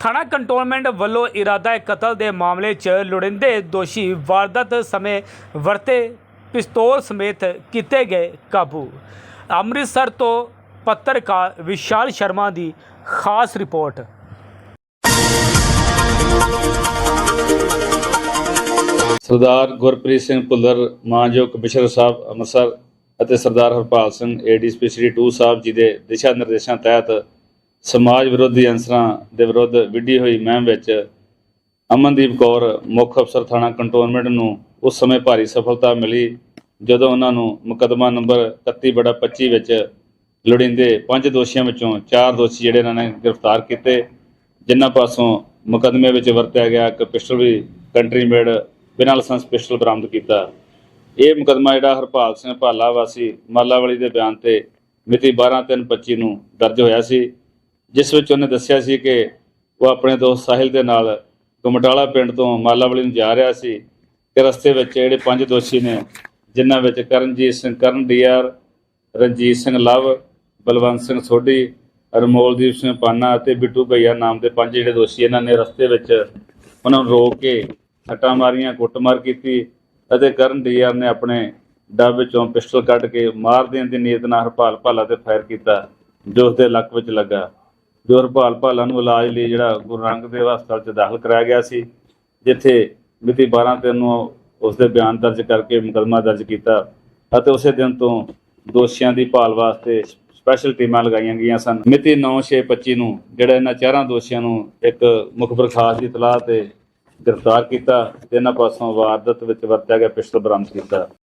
ਥਾਣਾ ਕੰਟੋਨਮੈਂਟ ਵੱਲੋਂ ਇਰਾਦਾ ਕਤਲ ਦੇ ਮਾਮਲੇ 'ਚ ਲੋੜਿੰਦੇ ਦੋਸ਼ੀ ਵਾਰਦਾਤ ਸਮੇਂ ਵਰਤੇ ਪਿਸਤੌਲ ਸਮੇਤ ਕੀਤੇ ਗਏ ਕਾਬੂ। ਅੰਮ੍ਰਿਤਸਰ ਤੋਂ ਪੱਤਰਕਾਰ ਵਿਸ਼ਾਲ ਸ਼ਰਮਾ ਦੀ ਖਾਸ ਰਿਪੋਰਟ। ਸਰਦਾਰ ਗੁਰਪ੍ਰੀਤ ਸਿੰਘ ਭੁੱਲਰ, ਮਾਨਯੋਗ ਕਮਿਸ਼ਨਰ ਸਾਹਿਬ ਅੰਮ੍ਰਿਤਸਰ ਅਤੇ ਸਰਦਾਰ ਹਰਪਾਲ ਸਿੰਘ ਏਡੀਸਪੀ ਸ੍ਰੀ 2 ਸਾਹਿਬ ਜੀ ਦੇ ਦਿਸ਼ਾ ਨਿਰਦੇਸ਼ਾਂ ਤਹਿਤ ਸਮਾਜ ਵਿਰੋਧੀ ਅੰਸਰਾਂ ਦੇ ਵਿਰੁੱਧ ਵਿੱਢੀ ਹੋਈ ਮਹਿਮ ਵਿੱਚ ਅਮਨਦੀਪ ਕੌਰ, ਮੁੱਖ ਅਫਸਰ ਥਾਣਾ ਕੰਟੋਨਮੈਂਟ ਨੂੰ ਉਸ ਸਮੇਂ ਭਾਰੀ ਸਫਲਤਾ ਮਿਲੀ ਜਦੋਂ ਉਹਨਾਂ ਨੂੰ ਮੁਕੱਦਮਾ ਨੰਬਰ 31/25 ਵਿੱਚ ਲੋੜੀਂਦੇ ਪੰਜ ਦੋਸ਼ੀਆਂ ਵਿੱਚੋਂ ਚਾਰ ਦੋਸ਼ੀ ਜਿਹੜੇ ਇਹਨਾਂ ਨੇ ਗ੍ਰਿਫਤਾਰ ਕੀਤੇ, ਜਿਨ੍ਹਾਂ ਪਾਸੋਂ ਮੁਕੱਦਮੇ ਵਿੱਚ ਵਰਤਿਆ ਗਿਆ ਇੱਕ ਪਿਸਟਲ ਵੀ ਕੰਟਰੀ ਮੇਡ ਬਿਨਾਂ ਲਾਇਸੈਂਸ ਪਿਸਟਲ ਬਰਾਮਦ ਕੀਤਾ। ਇਹ ਮੁਕੱਦਮਾ ਜਿਹੜਾ ਹਰਪਾਲ ਸਿੰਘ ਭਾਲਾ ਵਾਸੀ ਮਾਲਾਵਾਲੀ ਦੇ ਬਿਆਨ ਤੇ ਮਿਤੀ 12/3/25 ਨੂੰ ਦਰਜ ਹੋਇਆ ਸੀ, ਜਿਸ ਵਿੱਚ ਉਹਨੇ ਦੱਸਿਆ ਸੀ ਕਿ ਉਹ ਆਪਣੇ ਦੋਸਤ ਸਾਹਿਲ ਦੇ ਨਾਲ ਗੁਮਟਾਲਾ ਪਿੰਡ ਤੋਂ ਮਾਲਾਵਾਲੀ ਨੂੰ ਜਾ ਰਿਹਾ ਸੀ ਤੇ ਰਸਤੇ ਵਿੱਚ ਜਿਹੜੇ ਪੰਜ ਦੋਸ਼ੀ ਨੇ, ਜਿਨ੍ਹਾਂ ਵਿੱਚ ਕਰਨਜੀਤ ਸਿੰਘ ਕਰਨ ਡੀਆਰ, ਰਣਜੀਤ ਸਿੰਘ ਲਵ, ਬਲਵੰਤ ਸਿੰਘ ਸੋਢੀ, ਅਰਮੋਲਦੀਪ ਸਿੰਘ ਪਾਨਾ ਅਤੇ ਬਿੱਟੂ ਭਈਆ ਨਾਮ ਦੇ ਪੰਜ ਜਿਹੜੇ ਦੋਸ਼ੀ ਇਹਨਾਂ ਨੇ ਰਸਤੇ ਵਿੱਚ ਉਹਨਾਂ ਨੂੰ ਰੋਕ ਕੇ ਸੱਟਾਂ ਮਾਰੀਆਂ, ਕੁੱਟਮਾਰ ਕੀਤੀ ਅਤੇ ਕਰਨ ਡੀਆਰ ਨੇ ਆਪਣੇ ਡੱਬ ਵਿੱਚੋਂ ਪਿਸਟਲ ਕੱਢ ਕੇ ਮਾਰ ਦੇਣ ਦੀ ਨੀਅਤ ਨਾਲ ਹਰਪਾਲ ਭਾਲਾ ਤੇ ਫਾਇਰ ਕੀਤਾ, ਜੋ ਉਸਦੇ ਲੱਕ ਵਿੱਚ ਲੱਗਾ। ਜੋ ਹਰਪਾਲ ਭਾਲਾ ਨੂੰ ਇਲਾਜ ਲਈ ਜਿਹੜਾ ਗੁਰੂ ਨਾਨਕ ਦੇਵ ਹਸਪਤਾਲ 'ਚ ਦਾਖਲ ਕਰਾਇਆ ਗਿਆ ਸੀ, ਜਿੱਥੇ ਮਿਤੀ 12 ਤਿੰਨ ਨੂੰ ਉਸਦੇ ਬਿਆਨ ਦਰਜ ਕਰਕੇ ਮੁਕੱਦਮਾ ਦਰਜ ਕੀਤਾ ਅਤੇ ਉਸੇ ਦਿਨ ਤੋਂ ਦੋਸ਼ੀਆਂ ਦੀ ਭਾਲ ਵਾਸਤੇ ਸਪੈਸ਼ਲ ਟੀਮਾਂ ਲਗਾਈਆਂ ਗਈਆਂ ਸਨ। ਮਿਤੀ 9/6/25 ਨੂੰ ਜਿਹੜਾ ਇਹਨਾਂ ਚਾਰਾਂ ਦੋਸ਼ੀਆਂ ਨੂੰ ਇੱਕ ਮੁਖਬਰ ਖਾਸ ਦੀ ਇਤਲਾਹ ਤੇ ਗ੍ਰਿਫਤਾਰ ਕੀਤਾ ਤੇ ਇਹਨਾਂ ਪਾਸੋਂ ਵਾਰਦਾਤ ਵਿੱਚ ਵਰਤਿਆ ਗਿਆ ਪਿਸਟਲ ਬਰਾਮਦ ਕੀਤਾ।